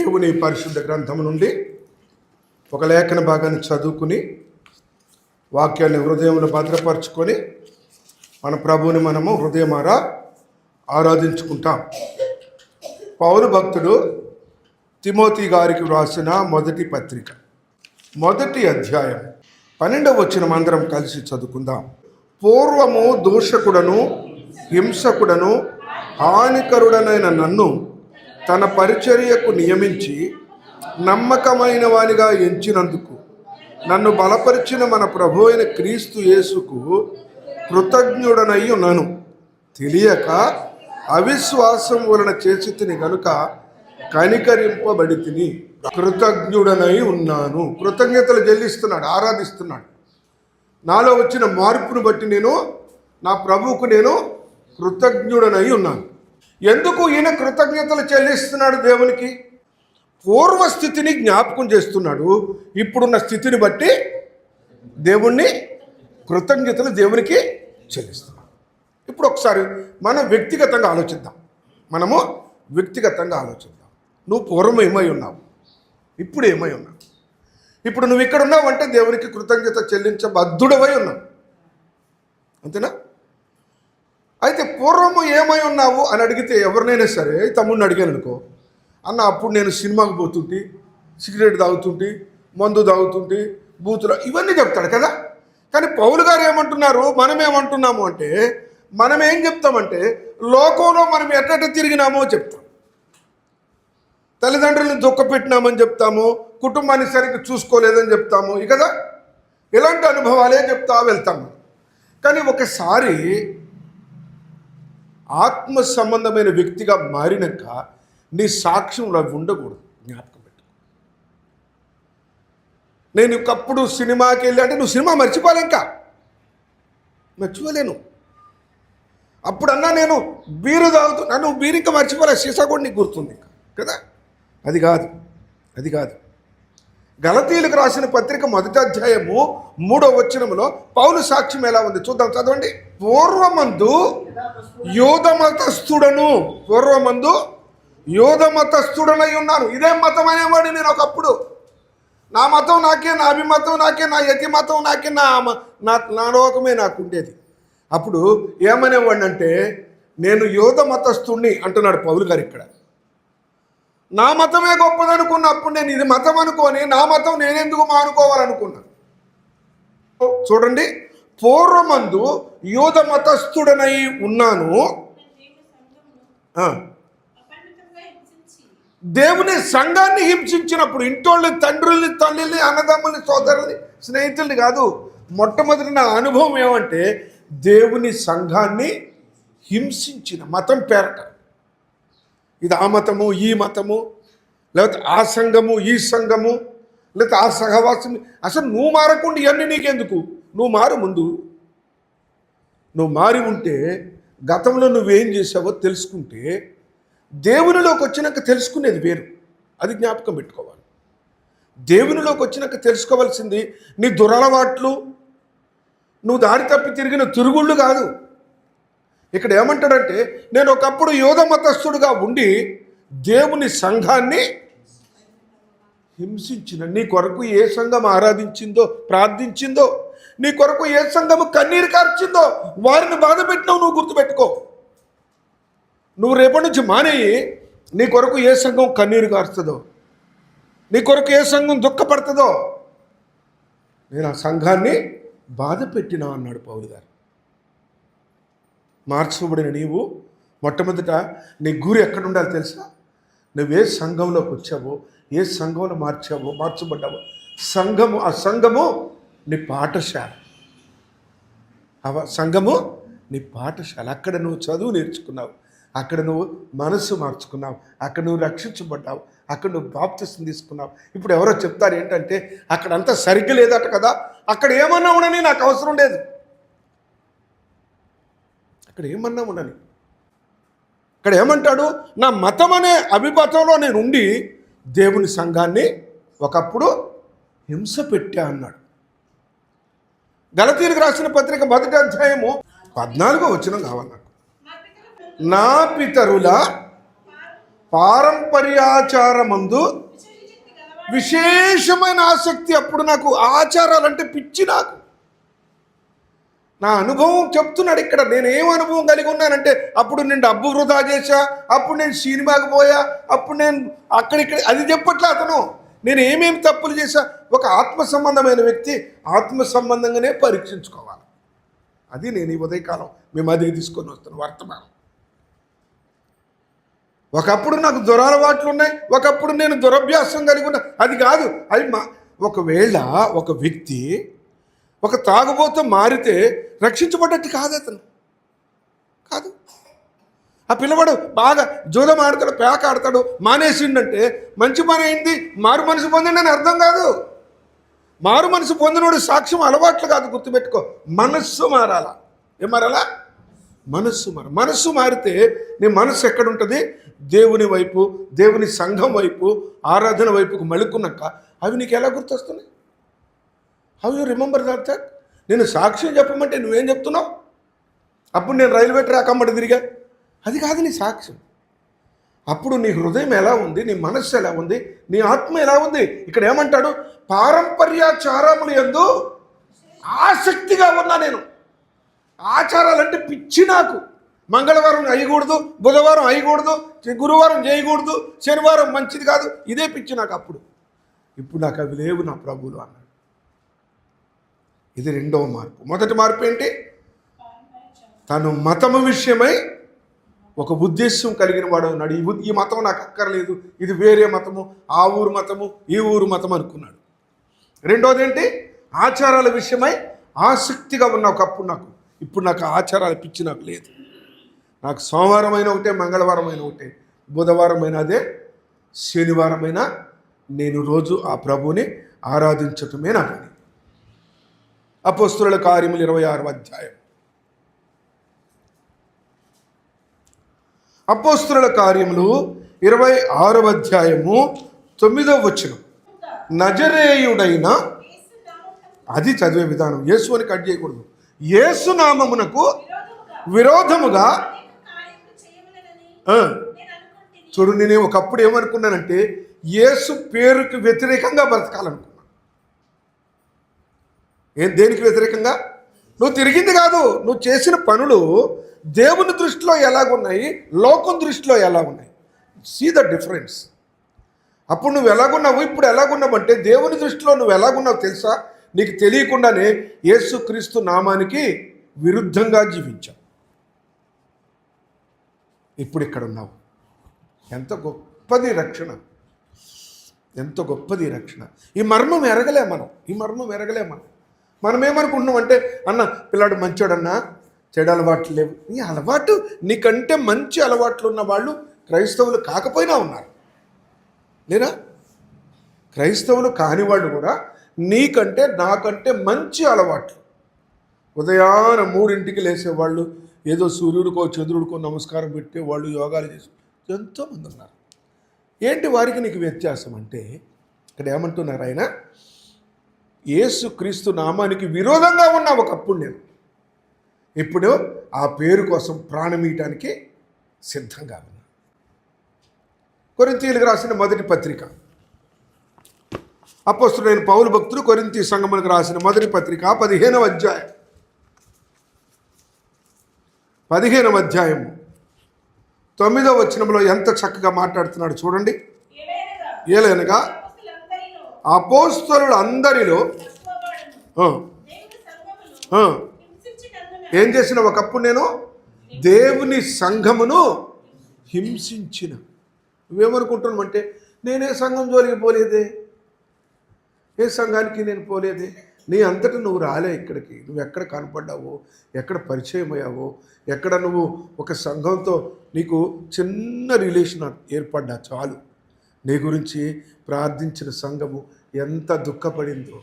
దేవుని పరిశుద్ధ గ్రంథం నుండి ఒక లేఖన భాగాన్ని చదువుకుని వాక్యాన్ని హృదయంలో భద్రపరచుకొని మన ప్రభువుని మనము హృదయమారా ఆరాధించుకుంటాం. పౌరు భక్తుడు తిమోతి గారికి వ్రాసిన మొదటి పత్రిక. మొదటి అధ్యాయం. పన్నెండవ వచ్చిన మందరం కలిసి చదువుకుందాం. పూర్వము దూషకుడను హింసకుడను హానికరుడనైన నన్ను తన పరిచర్యకు నియమించి నమ్మకమైన వానిగా ఎంచినందుకు నన్ను బలపరిచిన మన ప్రభు అయిన క్రీస్తు యేసుకు కృతజ్ఞుడనై ఉన్నాను. తెలియక అవిశ్వాసం వలన చేసి తిని గనుక కనికరింపబడి తిని కృతజ్ఞుడనై ఉన్నాను. కృతజ్ఞతలు చెల్లిస్తున్నాడు ఆరాధిస్తున్నాడు. నాలో వచ్చిన మార్పును బట్టి నేను నా ప్రభువుకు నేను కృతజ్ఞుడనై ఉన్నాను. ఎందుకు ఈయన కృతజ్ఞతలు చెల్లిస్తున్నాడు దేవునికి? పూర్వస్థితిని జ్ఞాపకం చేస్తున్నాడు. ఇప్పుడున్న స్థితిని బట్టి దేవుణ్ణి కృతజ్ఞతలు దేవునికి చెల్లిస్తున్నాడు. ఇప్పుడు ఒకసారి మనం వ్యక్తిగతంగా ఆలోచిద్దాం. మనము వ్యక్తిగతంగా ఆలోచిద్దాం. నువ్వు పూర్వం ఏమై ఉన్నావు? ఇప్పుడు ఏమై ఉన్నావు? ఇప్పుడు నువ్వు ఇక్కడ ఉన్నావు అంటే దేవునికి కృతజ్ఞత చెల్లించబద్ధుడవై ఉన్నావు. అంతేనా? పూర్వము ఏమై ఉన్నావు అని అడిగితే ఎవరినైనా సరే తమ్ముడిని అడిగాను అనుకో. అన్న అప్పుడు నేను సినిమాకి పోతుంటే సిగరెట్ తాగుతుంటే మందు తాగుతుంటే బూతులు ఇవన్నీ చెప్తాడు కదా. కానీ పౌలు గారు ఏమంటున్నారు? మనం ఏమంటున్నాము అంటే మనం ఏం చెప్తామంటే లోకంలో మనం ఎట్ట తిరిగినామో చెప్తాం. తల్లిదండ్రులను దుఃఖపెట్టినామని చెప్తాము కుటుంబాన్ని సరిగ్గా చూసుకోలేదని చెప్తాము ఇక కదా? ఇలాంటి అనుభవాలే చెప్తా వెళ్తాము కానీ ఒకసారి ఆత్మ సంబంధమైన వ్యక్తిగా మారినాక నీ సాక్ష్యంలో అవి ఉండకూడదు. జ్ఞాపకం పెట్టు. నేను ఒకప్పుడు సినిమాకి వెళ్ళి అంటే నువ్వు సినిమా మర్చిపోలేక. మర్చిపోలేను. అప్పుడన్నా నేను బీరు తాగుతూ నన్ను బీరు ఇంకా మర్చిపోలే సీసా కూడా నీకు గుర్తుంది. ఇంకా కదా? అది కాదు. అది కాదు. గలతీలకు రాసిన పత్రిక మొదటి అధ్యాయము మూడో వచనములో పౌలు సాక్ష్యం ఎలా ఉంది? చూద్దాం చదవండి. పూర్వమందు యోధమతస్థుడను పూర్వమందు యోధమతస్థుడనై ఉన్నాను ఇదే మతం అనేవాడు నేను ఒకప్పుడు. నా మతం నాకే నా అభిమతం నాకే నా యతి మతం నాకే నా మ- నా లోకమే నాకు ఉండేది అప్పుడు ఏమనేవాడిని అంటే నేను యోధ మతస్థుణ్ణి అంటున్నాడు పౌలు గారు ఇక్కడ. నా మతమే గొప్పదనుకున్నప్పుడు నేను ఇది మతం అనుకొని నా మతం నేనెందుకు మానుకోవాలనుకున్నాను చూడండి పూర్వమందు యూద మతస్థుడనై ఉన్నాను. దేవుని సంఘాన్ని హింసించినప్పుడు ఇంటోళ్ళని తండ్రుల్ని తల్లిని అన్నదమ్ముల్ని సోదరుల్ని స్నేహితుల్ని కాదు మొట్టమొదటి నా అనుభవం ఏమంటే దేవుని సంఘాన్ని హింసించిన మతం పేరట. ఇది ఆ మతము ఈ మతము లేకపోతే ఆ సంఘము ఈ సంఘము లేకపోతే ఆ సహవాసం అసలు నువ్వు మారకుండా ఇవన్నీ నీకెందుకు? నువ్వు మారు ముందు. నువ్వు మారి ఉంటే గతంలో నువ్వేం చేసావో తెలుసుకుంటే దేవునిలోకి వచ్చినాక తెలుసుకునేది వేరు. అది జ్ఞాపకం పెట్టుకోవాలి. దేవునిలోకి వచ్చినాక తెలుసుకోవాల్సింది నీ దురలవాట్లు నువ్వు దారి తప్పి తిరిగిన తిరుగుళ్ళు కాదు. ఇక్కడ ఏమంటాడంటే నేను ఒకప్పుడు యోధ మతస్థుడుగా ఉండి దేవుని సంఘాన్ని హింసించిన నీ కొరకు ఏ సంఘం ఆరాధించిందో ప్రార్థించిందో నీ కొరకు ఏ సంఘము కన్నీరు కార్చిందో వారిని బాధ పెట్టినావు నువ్వు గుర్తుపెట్టుకో. నువ్వు రేపటి నుంచి మానేయి నీ కొరకు ఏ సంఘం కన్నీరు కారుస్తుందో నీ కొరకు ఏ సంఘం దుఃఖపడుతుందో నేను ఆ సంఘాన్ని బాధ పెట్టినా అన్నాడు పౌలు గారు. మార్చబడిన నీవు మొట్టమొదట నీ గురి ఎక్కడ ఉండాలి తెలుసా? నువ్వు ఏ సంఘంలోకి వచ్చావో ఏ సంఘంలో మార్చావో మార్చబడ్డావో సంఘము ఆ సంఘము నీ పాఠశాల. అవ సంఘము నీ పాఠశాల. అక్కడ నువ్వు చదువు నేర్చుకున్నావు. అక్కడ నువ్వు మనసు మార్చుకున్నావు. అక్కడ నువ్వు రక్షించబడ్డావు. అక్కడ నువ్వు బాప్తిసం తీసుకున్నావు. ఇప్పుడు ఎవరో చెప్తారు ఏంటంటే అక్కడ అంతా సరిగ్గా లేదట కదా. అక్కడ ఏమన్నా ఉండని నాకు అవసరం లేదు. అక్కడ ఏమన్నా ఉండని. ఇక్కడ ఏమంటాడు? నా మతం అనే అభిమతంలో నేను ఉండి దేవుని సంఘాన్ని ఒకప్పుడు హింస పెట్టా అన్నాడు. గలతీలకు రాసిన పత్రిక మొదటి అధ్యాయము పద్నాలుగో వచ్చిన కావాలి నాకు. నా పితరుల పారంపర్యాచారమందు విశేషమైన ఆసక్తి అప్పుడు నాకు ఆచారాలంటే పిచ్చి నాకు. నా అనుభవం చెప్తున్నాడు ఇక్కడ. నేను ఏం అనుభవం కలిగి ఉన్నానంటే అప్పుడు నేను డబ్బు వృధా చేశా అప్పుడు నేను సినిమాకి పోయా అప్పుడు నేను అక్కడిక్కడ అది చెప్పట్లే అతను. నేను ఏమేమి తప్పులు చేశా? ఒక ఆత్మ సంబంధమైన వ్యక్తి ఆత్మ సంబంధంగానే పరీక్షించుకోవాలి. అది నేను ఈ ఉదయకాలం మేము అదే తీసుకొని వస్తున్నాను వర్తమానం. ఒకప్పుడు నాకు దురలవాట్లు ఉన్నాయి ఒకప్పుడు నేను దురభ్యాసం కలిగి ఉన్నా అది కాదు అది మా ఒకవేళ ఒక వ్యక్తి ఒక తాగుబోతు మారితే రక్షించబడ్డట్టు కాదు అతను. కాదు. ఆ పిల్లవాడు బాగా జూదం ఆడతాడు పేక ఆడతాడు మానేసిండంటే మంచి పని అయింది. మారు మనసు పొందిండని అర్థం కాదు. మారు మనసు పొందినోడు సాక్ష్యం అలవాట్లు కాదు గుర్తుపెట్టుకో. మనస్సు మారాలా. ఏం మారాలా? మనస్సు మార. మనస్సు మారితే నీ మనస్సు ఎక్కడుంటుంది? దేవుని వైపు దేవుని సంఘం వైపు ఆరాధన వైపుకు మలుక్కున్నాక అవి నీకు ఎలా గుర్తొస్తున్నాయి? How you remember that sir నేను సాక్ష్యం చెప్పమంటే నువ్వేం చెప్తున్నావు? అప్పుడు నేను రైల్వే ట్రాక్ అమ్మడి తిరిగా. అది కాదు నీ సాక్ష్యం. అప్పుడు నీ హృదయం ఎలా ఉంది నీ మనస్సు ఎలా ఉంది నీ ఆత్మ ఎలా ఉంది? ఇక్కడ ఏమంటాడు? పారంపర్యాచారములు ఎందు ఆసక్తిగా ఉన్నా నేను. ఆచారాలంటే పిచ్చి నాకు. మంగళవారం అయ్యకూడదు బుధవారం అయ్యకూడదు గురువారం చేయకూడదు శనివారం మంచిది కాదు ఇదే పిచ్చి నాకు అప్పుడు. ఇప్పుడు నాకు అవి లేవు నా ప్రభువులు అన్నాడు. ఇది రెండవ మార్పు. మొదటి మార్పు ఏంటి? తను మతము విషయమై ఒక ఉద్దేశం కలిగిన వాడు ఉన్నాడు. ఈ ఈ మతం నాకు అక్కర్లేదు. ఇది వేరే మతము ఆ ఊరు మతము ఈ ఊరు మతం అనుకున్నాడు. రెండోది ఏంటి? ఆచారాల విషయమై ఆసక్తిగా ఉన్న ఒకప్పుడు నాకు. ఇప్పుడు నాకు ఆచారాలు పిచ్చి నాకు లేదు. నాకు సోమవారం అయినా ఒకటే మంగళవారం ఒకటే. బుధవారమైన అదే శనివారమైన నేను రోజు ఆ ప్రభుని ఆరాధించటమే నా పని. అపోస్తుల కార్యములు ఇరవై ఆరు అధ్యాయం. అపోస్తుల కార్యములు ఇరవై ఆరవ అధ్యాయము తొమ్మిదవ వచ్చిన నజరేయుడైన అది చదివే విధానం. యేసు అని కట్ చేయకూడదు. యేసు నామమునకు విరోధముగా చూడు నేను ఒకప్పుడు ఏమనుకున్నానంటే యేసు పేరుకి వ్యతిరేకంగా బ్రతకాలనుకున్నాను ఏం దేనికి వ్యతిరేకంగా? నువ్వు తిరిగింది కాదు నువ్వు చేసిన పనులు దేవుని దృష్టిలో ఎలాగున్నాయి లోకం దృష్టిలో ఎలా ఉన్నాయి సీ ద డిఫరెన్స్ అప్పుడు నువ్వు ఎలాగున్నావు ఇప్పుడు ఎలాగున్నావు అంటే దేవుని దృష్టిలో నువ్వు ఎలాగున్నావు తెలుసా? నీకు తెలియకుండానే యేసుక్రీస్తు నామానికి విరుద్ధంగా జీవించావు. ఇప్పుడు ఇక్కడ ఉన్నావు. ఎంత గొప్పది రక్షణ. ఎంత గొప్పది రక్షణ. ఈ మర్మం ఎరగలే మనం. ఈ మర్మం ఎరగలే మనం. మనం ఏమనుకుంటున్నాం అంటే అన్న పిల్లాడు మంచోడన్నా చెడు అలవాట్లు లేవు. నీ అలవాటు నీకంటే మంచి అలవాట్లు ఉన్న వాళ్ళు క్రైస్తవులు కాకపోయినా ఉన్నారు. లేరా? క్రైస్తవులు కాని వాళ్ళు కూడా నీకంటే నాకంటే మంచి అలవాట్లు. ఉదయాన మూడింటికి లేసేవాళ్ళు ఏదో సూర్యుడికో చంద్రుడికో నమస్కారం పెట్టేవాళ్ళు యోగాలు చేసి ఎంతోమంది ఉన్నారు. ఏంటి వారికి నీకు వ్యత్యాసం అంటే ఇక్కడ ఏమంటున్నారు ఆయన? యేసు క్రీస్తు నామానికి విరోధంగా ఉన్న ఒకప్పుడు నేను. ఇప్పుడు ఆ పేరు కోసం ప్రాణమీయటానికి సిద్ధంగా ఉన్నా. కొరింతీయులకు రాసిన మొదటి పత్రిక. అపోస్తుడైన పౌలు భక్తుడు కొరింతి సంగములకు రాసిన మొదటి పత్రిక పదిహేనవ అధ్యాయం. పదిహేనవ అధ్యాయము. తొమ్మిదవ వచనంలో ఎంత చక్కగా మాట్లాడుతున్నాడు చూడండి. ఏలనగా అపోస్తలుడు అందరిలో ఏం చేసిన ఒకప్పుడు నేను? దేవుని సంఘమును హింసించిన. నువ్వేమనుకుంటున్నావు అంటే నేనే సంఘం జోలికి పోలేదే. ఏ సంఘానికి నేను పోలేదే? నీ అంతటా నువ్వు రాలే ఇక్కడికి. నువ్వు ఎక్కడ కనపడ్డావో ఎక్కడ పరిచయం అయ్యావో ఎక్కడ నువ్వు ఒక సంఘంతో నీకు చిన్న రిలేషన్ ఏర్పడ్డా చాలు. నీ గురించి ప్రార్థించిన సంఘము ఎంత దుఃఖపడిందో.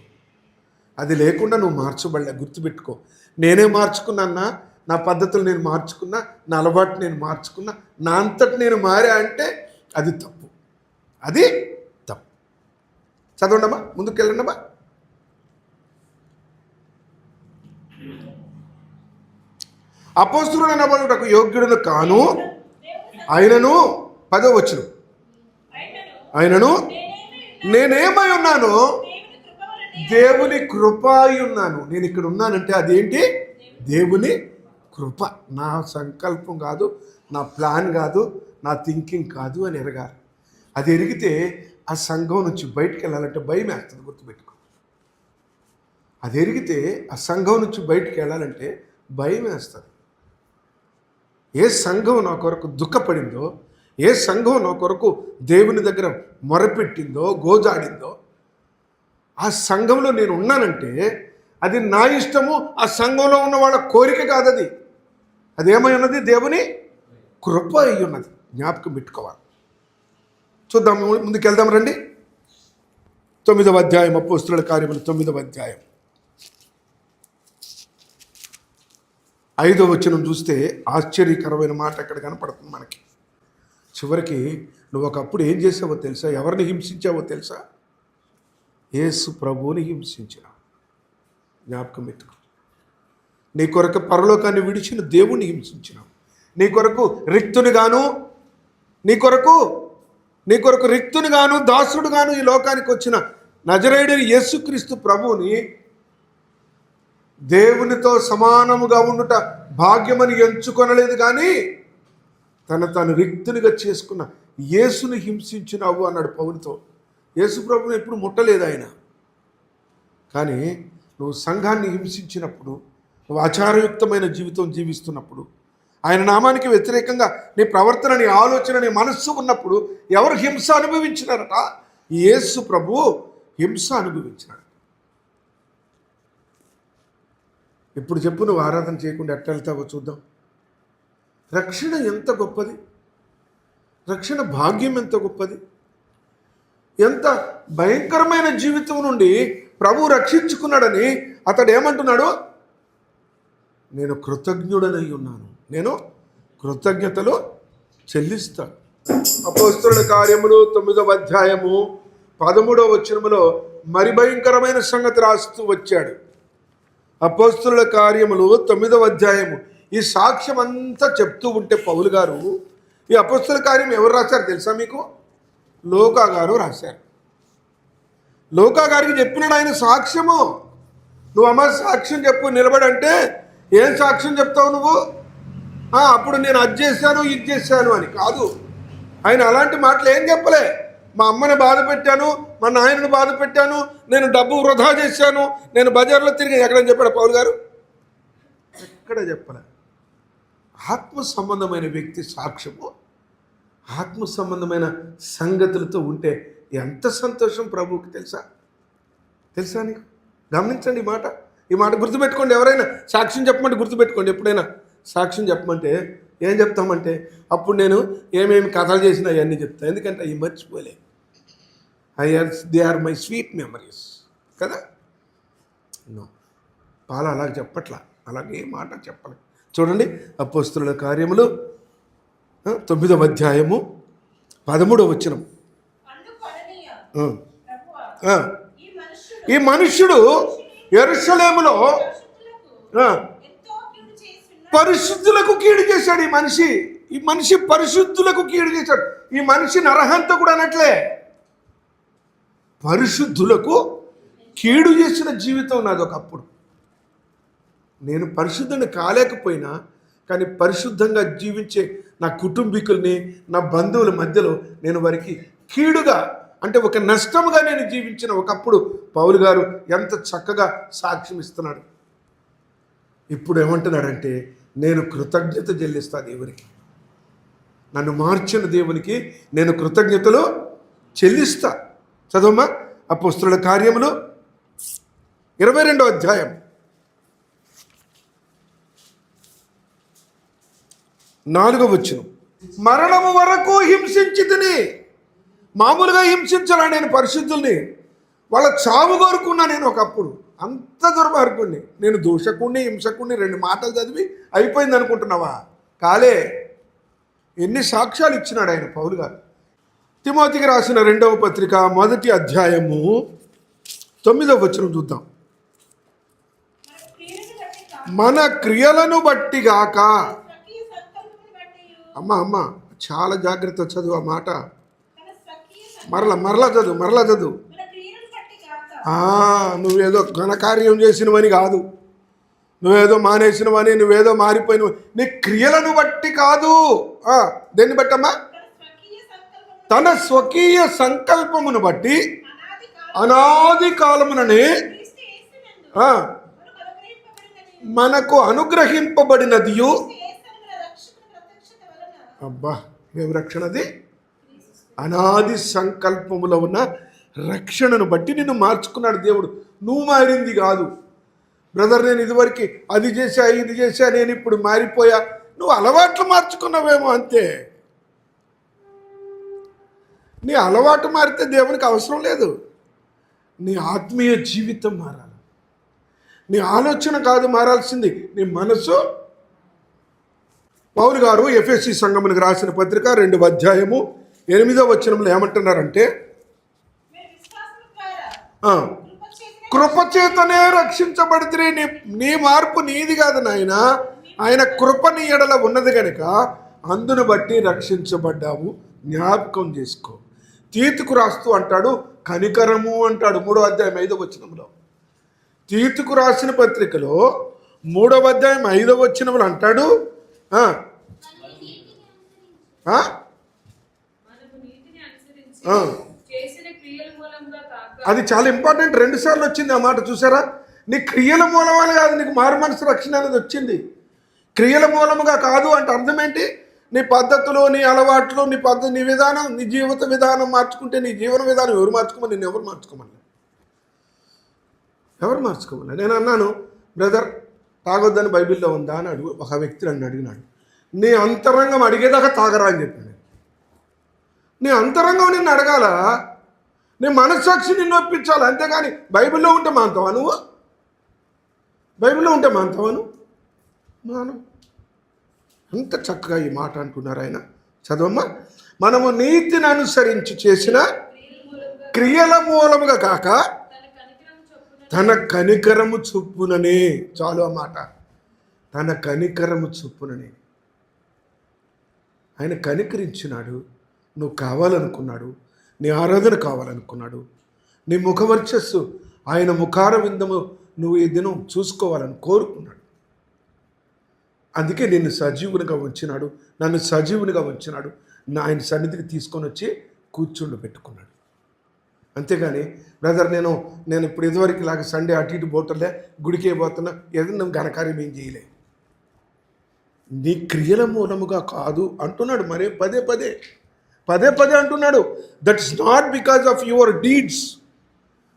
అది లేకుండా నువ్వు మార్చబడలే గుర్తుపెట్టుకో. నేనే మార్చుకున్నా నా పద్ధతులు నేను మార్చుకున్నా? నా అలవాటు నేను మార్చుకున్నా? నా అంతటి నేను మారా అంటే అది తప్పు. అది తప్పు. చదవండమ్మా ముందుకు వెళ్ళండమ్మా అపోస్తుడు అనబడుటకు యోగ్యుడును కాను ఆయనను పదవచ్చును. ఆయనను నేనేమై ఉన్నాను? దేవుని కృప అయి ఉన్నాను. నేను ఇక్కడ ఉన్నానంటే అదేంటి? దేవుని కృప. నా సంకల్పం కాదు నా ప్లాన్ కాదు నా థింకింగ్ కాదు అని ఎరగాలి. అది ఎరిగితే ఆ సంఘం నుంచి బయటకు వెళ్ళాలంటే భయం వేస్తుంది గుర్తుపెట్టుకో. అది ఎరిగితే ఆ సంఘం నుంచి బయటికి వెళ్ళాలంటే భయం వేస్తుంది. ఏ సంఘం నా కొరకు దుఃఖపడిందో ఏ సంఘం నా కొరకు దేవుని దగ్గర మొరపెట్టిందో గోజాడిందో ఆ సంఘంలో నేను ఉన్నానంటే అది నా ఇష్టము ఆ సంఘంలో ఉన్న వాళ్ళ కోరిక కాదది. అది అదేమై ఉన్నది? దేవుని కృప అయి ఉన్నది. జ్ఞాపకం పెట్టుకోవాలి. చూద్దాం ముందుకు వెళ్దాం రండి. తొమ్మిదవ అధ్యాయం అపోస్తుల కార్యములు తొమ్మిదవ అధ్యాయం. ఐదో వచనం చూస్తే ఆశ్చర్యకరమైన మాట అక్కడ కనపడుతుంది మనకి. చివరికి నువ్వు ఒకప్పుడు ఏం చేసావో తెలుసా? ఎవరిని హింసించావో తెలుసా? యేసు ప్రభువుని హింసించావు జ్ఞాపకం ఎత్తుకు నీ కొరకు పరలోకాన్ని విడిచిన దేవుణ్ణి హింసించినావు నీ కొరకు రిక్తునిగాను నీ కొరకు నీ కొరకు రిక్తునిగాను దాసుడుగాను ఈ లోకానికి వచ్చిన నజరేయుడిని యేసుక్రీస్తు ప్రభువుని దేవునితో సమానముగా ఉండుట భాగ్యమని ఎంచుకొనలేదు కానీ తన తాను రిక్తునిగా చేసుకున్న యేసుని హింసించినావు అన్నాడు పౌరుతో యేసు ప్రభుని ఎప్పుడు ముట్టలేదు ఆయన. కానీ నువ్వు సంఘాన్ని హింసించినప్పుడు నువ్వు ఆచారయుక్తమైన జీవితం జీవిస్తున్నప్పుడు ఆయన నామానికి వ్యతిరేకంగా నీ ప్రవర్తన నీ ఆలోచన నీ మనస్సు ఉన్నప్పుడు ఎవరు హింస అనుభవించినారట? యేసు ప్రభు హింస అనుభవించినాడు. ఇప్పుడు చెప్పు నువ్వు ఆరాధన చేయకుండా ఎట్లా వెళ్తావో చూద్దాం. రక్షణ ఎంత గొప్పది? రక్షణ భాగ్యం ఎంత గొప్పది? ఎంత భయంకరమైన జీవితం నుండి ప్రభు రక్షించుకున్నాడని అతడు ఏమంటున్నాడు నేను కృతజ్ఞుడనై ఉన్నాను. నేను కృతజ్ఞతలు చెల్లిస్తాను. అపోస్తుల కార్యములు తొమ్మిదవ అధ్యాయము పదమూడవ వచనములో మరి భయంకరమైన సంగతి రాస్తూ వచ్చాడు. అపోస్తుల కార్యములు తొమ్మిదవ అధ్యాయము ఈ సాక్ష్యం అంతా చెప్తూ ఉంటే పౌలు గారు ఈ అపస్తుల కార్యం ఎవరు రాశారు తెలుసా మీకు? లోకా గారు రాశారు. లోకా గారికి చెప్పినాడు ఆయన సాక్ష్యము. నువ్వు అమ్మ సాక్ష్యం చెప్పు నిలబడంటే ఏం సాక్ష్యం చెప్తావు నువ్వు? అప్పుడు నేను అది చేశాను ఇది చేశాను అని కాదు. ఆయన అలాంటి మాటలు ఏం చెప్పలే? మా అమ్మని బాధ పెట్టాను మా నాయనను బాధ పెట్టాను నేను డబ్బు వృధా చేశాను నేను బజార్లో తిరిగి ఎక్కడని చెప్పాడు పౌరు గారు? ఎక్కడ చెప్పలే? ఆత్మ సంబంధమైన వ్యక్తి సాక్ష్యము ఆత్మ సంబంధమైన సంగతులతో ఉంటే ఎంత సంతోషం ప్రభువుకి తెలుసా? తెలుసా నీకు? గమనించండి ఈ మాట. ఈ మాట గుర్తుపెట్టుకోండి. ఎవరైనా సాక్ష్యం చెప్పమంటే గుర్తుపెట్టుకోండి. ఎప్పుడైనా సాక్ష్యం చెప్పమంటే ఏం చెప్తామంటే అప్పుడు నేను ఏమేమి కథలు చేసినా అవన్నీ చెప్తాను ఎందుకంటే అవి మర్చిపోలే. I are they are my sweet memories కదా? నో. పాల అలాగ చెప్పట్లా. అలాగే ఏ మాట చెప్పలే. చూడండి అపోస్తుల కార్యములు తొమ్మిదవ అధ్యాయము పదమూడవ ఆ. ఈ మనుష్యుడు చేస్తున్నాడు. పరిశుద్ధులకు కీడు చేశాడు ఈ మనిషి. ఈ మనిషి పరిశుద్ధులకు కీడు చేశాడు. ఈ మనిషి నరహంత కూడా అనట్లే. పరిశుద్ధులకు కీడు చేసిన జీవితం నాది ఒకప్పుడు. నేను పరిశుద్ధుని కాలేకపోయినా కానీ పరిశుద్ధంగా జీవించే నా కుటుంబీకుల్ని నా బంధువుల మధ్యలో నేను వారికి కీడుగా అంటే ఒక నష్టముగా నేను జీవించిన ఒకప్పుడు పౌలు గారు ఎంత చక్కగా సాక్ష్యం ఇస్తున్నాడు. ఇప్పుడు ఏమంటున్నాడంటే నేను కృతజ్ఞత చెల్లిస్తా దేవునికి. నన్ను మార్చిన దేవునికి నేను కృతజ్ఞతలు చెల్లిస్తా. చదవమ్మా అపోస్తుల కార్యములు ఇరవై రెండో అధ్యాయం. నాలుగో వచ్చిన మరణము వరకు హింసించి తిని మామూలుగా హింసించరా నేను పరిశుద్ధుల్ని? వాళ్ళ చావు కోరుకున్నా నేను ఒకప్పుడు. అంత దుర్మార్గుణ్ణి నేను దూషకుణ్ణి హింసకుణ్ణి రెండు మాటలు చదివి అయిపోయింది అనుకుంటున్నావా? కాలే. ఎన్ని సాక్ష్యాలు ఇచ్చినాడు ఆయన పౌలు గారు? తిమోతికి రాసిన రెండవ పత్రిక మొదటి అధ్యాయము తొమ్మిదవ వచనం చూద్దాం. మన క్రియలను బట్టి గాక అమ్మ అమ్మ చాలా జాగ్రత్త చదువు ఆ మాట. మరల మరలా చదువు మరలా చదువు. నువ్వేదో ఘనకార్యం చేసినవని కాదు. నువ్వేదో మానేసినవని నువ్వేదో మారిపోయినవు నీ క్రియలను బట్టి కాదు. దేన్ని బట్టమ్మా? తన స్వకీయ సంకల్పమును తన స్వకీయ సంకల్పమును బట్టి అనాది కాలమునని కాలముననే మనకు అనుగ్రహింపబడినది మనకు అనుగ్రహింపబడినదియు క్రీస్తు యేసును మన రక్షకుని ప్రత్యక్షత వలన అబ్బా మేము రక్షణది. అనాది సంకల్పములో ఉన్న రక్షణను బట్టి నిన్ను మార్చుకున్నాడు దేవుడు. నువ్వు మారింది కాదు. బ్రదర్ నేను ఇదివరకు అది చేశా ఇది చేశా నేను ఇప్పుడు మారిపోయా. నువ్వు అలవాట్లు మార్చుకున్నావేమో అంతే. నీ అలవాటు మారితే దేవునికి అవసరం లేదు. నీ ఆత్మీయ జీవితం మారాలి. నీ ఆలోచన కాదు మారాల్సింది. నీ మనసు పౌలు గారు ఎఫ్ఎస్సి సంఘమునికి రాసిన పత్రిక రెండు అధ్యాయము ఎనిమిదో వచనంలో ఏమంటున్నారంటే కృపచేతనే రక్షించబడితే నీ నీ మార్పు నీది కాదు నాయన ఆయన కృప నీ ఎడల ఉన్నది కనుక అందును బట్టి రక్షించబడ్డావు. జ్ఞాపకం చేసుకో. తీతుకు రాస్తూ అంటాడు కనికరము అంటాడు మూడో అధ్యాయం ఐదో వచనంలో. తీతుకు రాసిన పత్రికలో మూడవ అధ్యాయం ఐదవ వచనంలో అంటాడు అది చాలా ఇంపార్టెంట్ రెండు సార్లు వచ్చింది ఆ మాట చూసారా? నీ క్రియల మూలమని కాదు నీకు మారు మనసు రక్షణ అనేది వచ్చింది. క్రియల మూలముగా కాదు అంటే అర్థం ఏంటి? నీ పద్ధతులు నీ అలవాట్లు నీ పద్ధతి నీ విధానం నీ జీవిత విధానం మార్చుకుంటే నీ జీవన విధానం ఎవరు మార్చుకోమని? నేను ఎవరు మార్చుకోమని? ఎవరు మార్చుకోమని? నేను అన్నాను బ్రదర్ తాగొద్దని బైబిల్లో ఉందా అని అడుగు ఒక వ్యక్తి నన్ను అడిగినాడు. నీ అంతరంగం అడిగేదాకా తాగరా అని చెప్పాను నీ అంతరంగం నిన్ను అడగాల? నీ మనస్సాక్షి నిన్ను ఒప్పించాలి? అంతేగాని బైబిల్లో ఉంటే మాంతావా నువ్వు? బైబిల్లో ఉంటే మాంతావా నువ్వు? మాను అంత చక్కగా ఈ మాట అంటున్నారు ఆయన. చదవమ్మా. మనము నీతిని అనుసరించి చేసిన క్రియల మూలముగా కాక తన కనికరము చొప్పుననే చాలు ఆ మాట. తన కనికరము చొప్పుననే. ఆయన కనికరించినాడు నువ్వు కావాలనుకున్నాడు నీ ఆరాధన కావాలనుకున్నాడు నీ ముఖవర్చస్సు ఆయన ముఖార విందము నువ్వు ఈ దినం చూసుకోవాలని కోరుకున్నాడు. అందుకే నిన్ను సజీవునిగా ఉంచినాడు నన్ను సజీవునిగా ఉంచినాడు నా ఆయన సన్నిధికి తీసుకొని వచ్చి కూర్చుండు పెట్టుకున్నాడు. అంతేగాని బ్రదర్ నేను నేను ఇప్పుడు ఇదివరకు ఇలాగ సండే అటు ఇటు పోతుండే గుడికే పోతున్నా ఏదైనా ఘనకార్యం ఏం చేయలే. నీ క్రియల మూలముగా కాదు అంటున్నాడు మరే పదే పదే. పదే పదే అంటున్నాడు that is not because of your deeds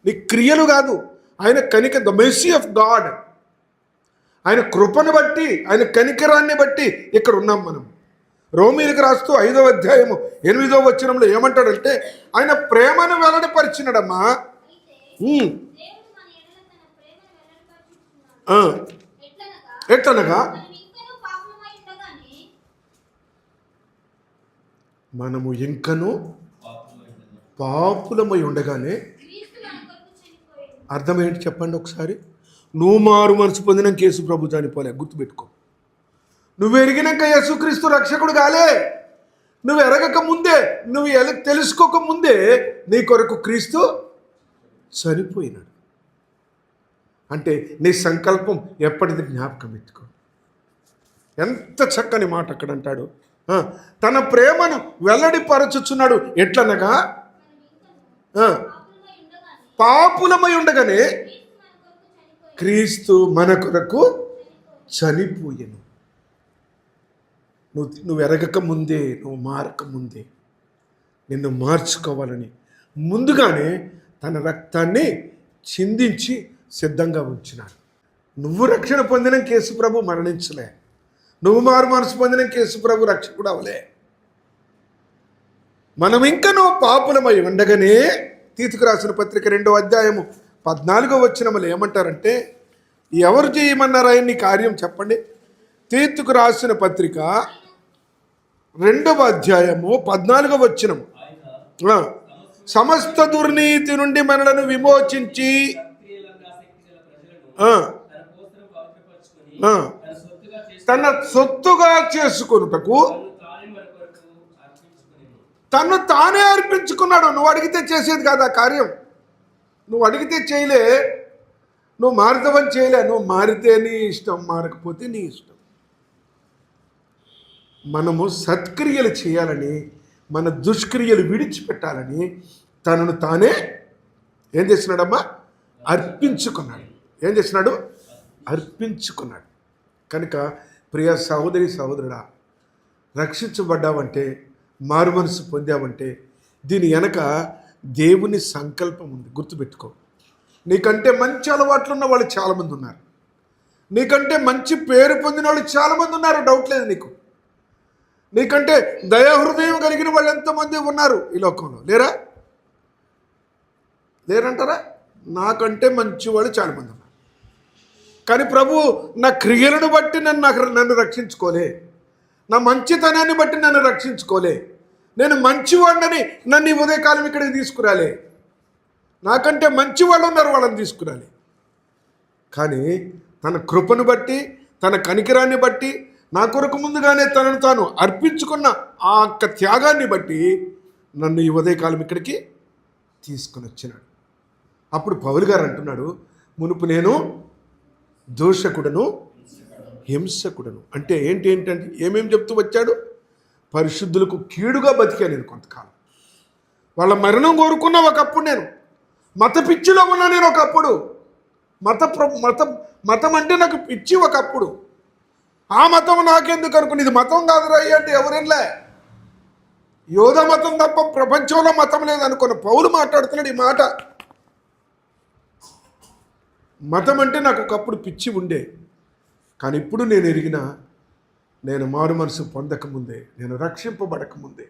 నీ క్రియలు కాదు ఆయన కనిక ద మెర్సీ ఆఫ్ గాడ్ ఆయన కృపను బట్టి ఆయన కనికరాన్ని బట్టి ఇక్కడ ఉన్నాం మనం. రోమీలకు రాస్తూ ఐదవ అధ్యాయము ఎనిమిదో వచ్చినంలో ఏమంటాడంటే ఆయన ప్రేమను వెల్లడిపరిచినాడమ్మా. ఎట్లనగా? మనము ఇంకనూ మనము పాపులమై ఉండగానే అర్థమేంటి చెప్పండి ఒకసారి? నువ్వు మారు మనసు పొందిన కేసు ప్రభు చనిపోలే గుర్తుపెట్టుకో. నువ్వు ఎరిగినాక యేసుక్రీస్తు రక్షకుడు కాలే. నువ్వు ఎరగక ముందే నువ్వు ఎల తెలుసుకోక ముందే నీ కొరకు క్రీస్తు చనిపోయినాడు. అంటే నీ సంకల్పం ఎప్పటిది జ్ఞాపకం ఎత్తుకో ఎంత చక్కని మాట అక్కడ అంటాడు. తన ప్రేమను వెల్లడిపరచుచున్నాడు. ఎట్లనగా? పాపులమై ఉండగానే క్రీస్తు మన కొరకు చనిపోయాను. నువ్వు నువ్వు ఎరగక ముందే నువ్వు మారక ముందే. నిన్ను మార్చుకోవాలని ముందుగానే తన రక్తాన్ని చిందించి సిద్ధంగా ఉంచినాడు. నువ్వు రక్షణ పొందిన కేసు ప్రభు మరణించలే. నువ్వు మారు మనసు పొందిన కేసు ప్రభు రక్షకుడు అవలే. మనం ఇంకా నువ్వు పాపులమై ఉండగానే తీతుకు రాసిన పత్రిక రెండో అధ్యాయము పద్నాలుగో వచ్చినములు ఏమంటారంటే ఎవరు చేయమన్నారు కార్యం చెప్పండి? తీర్తుకు రాసిన పత్రిక రెండవ అధ్యాయము పద్నాలుగవ వచ్చినము సమస్త దుర్నీతి నుండి మనలను విమోచించి తన సొత్తుగా చేసుకొనుటకు తను తానే అర్పించుకున్నాడు. నువ్వు అడిగితే చేసేది కాదు ఆ కార్యం. నువ్వు అడిగితే చేయలే. నువ్వు మారుతావని చేయలే. నువ్వు మారితే నీ ఇష్టం మారకపోతే నీ ఇష్టం. మనము సత్క్రియలు చేయాలని మన దుష్క్రియలు విడిచిపెట్టాలని తనను తానే ఏం చేసినాడమ్మా అర్పించుకున్నాడు. ఏం చేసినాడు అర్పించుకున్నాడు. కనుక ప్రియ సహోదరి సహోదరుడా రక్షించబడ్డావంటే మారు మనసు పొందావంటే దీని వెనక దేవుని సంకల్పం ఉంది. గుర్తుపెట్టుకో. నీకంటే మంచి అలవాట్లు ఉన్న వాళ్ళు చాలామంది ఉన్నారు. నీకంటే మంచి పేరు పొందిన వాళ్ళు చాలామంది ఉన్నారు. డౌట్ లేదు నీకు. నీకంటే దయాహృదయం కలిగిన వాళ్ళు ఎంతమంది ఉన్నారు ఈ లోకంలో? లేరా? లేరంటారా? నాకంటే మంచివాళ్ళు చాలా చాలామంది ఉన్నారు. కానీ ప్రభు నా క్రియలను బట్టి నన్ను నాకు నన్ను రక్షించుకోలే. నా మంచితనాన్ని బట్టి నన్ను రక్షించుకోలే. నేను మంచివాడినని నన్ను ఈ ఉదయకాలం ఇక్కడికి తీసుకురాలే. నాకంటే మంచి వాళ్ళు ఉన్నారు వాళ్ళని తీసుకురాలి. కానీ తన కృపను బట్టి తన కనికిరాన్ని బట్టి నా కొరకు ముందుగానే తనను తాను అర్పించుకున్న ఆ యొక్క త్యాగాన్ని బట్టి నన్ను ఈ ఉదయకాలం ఇక్కడికి తీసుకుని వచ్చినాడు. అప్పుడు పౌలు గారు అంటున్నాడు మునుపు నేను దోషకుడను హింసకుడను. అంటే ఏంటి ఏంటంటే ఏమేమి చెప్తూ వచ్చాడు? పరిశుద్ధులకు కీడుగా బతికాను నేను కొంతకాలం. వాళ్ళ మరణం కోరుకున్న ఒకప్పుడు నేను మత పిచ్చిలో ఉన్నా నేను ఒకప్పుడు మత ప్ర- మతం మతం అంటే నాకు పిచ్చి ఒకప్పుడు. ఆ మతం నాకెందుకు అనుకుని? ఇది మతం కాదురా అంటే ఎవరిలే యోధ మతం తప్ప ప్రపంచంలో మతం లేదనుకున్న పౌలు మాట్లాడుతున్నాడు ఈ మాట. మతం అంటే నాకు ఒకప్పుడు పిచ్చి ఉండే. కానీ ఇప్పుడు నేను ఎరిగిన నేను మారు మనసు పొందకముందే నేను రక్షింపబడకముందే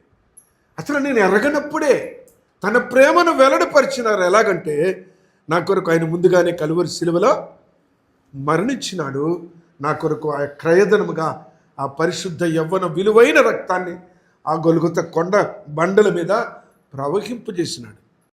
అసలు నేను ఎరగనప్పుడే తన ప్రేమను వెల్లడిపరిచినారు ఎలాగంటే నా కొరకు ఆయన ముందుగానే కలువరి సిలువలో మరణించినాడు. నా కొరకు ఆ క్రయధనముగా ఆ పరిశుద్ధ యవ్వన విలువైన రక్తాన్ని ఆ గొలుగుత కొండ బండల మీద ప్రవహింపజేసినాడు.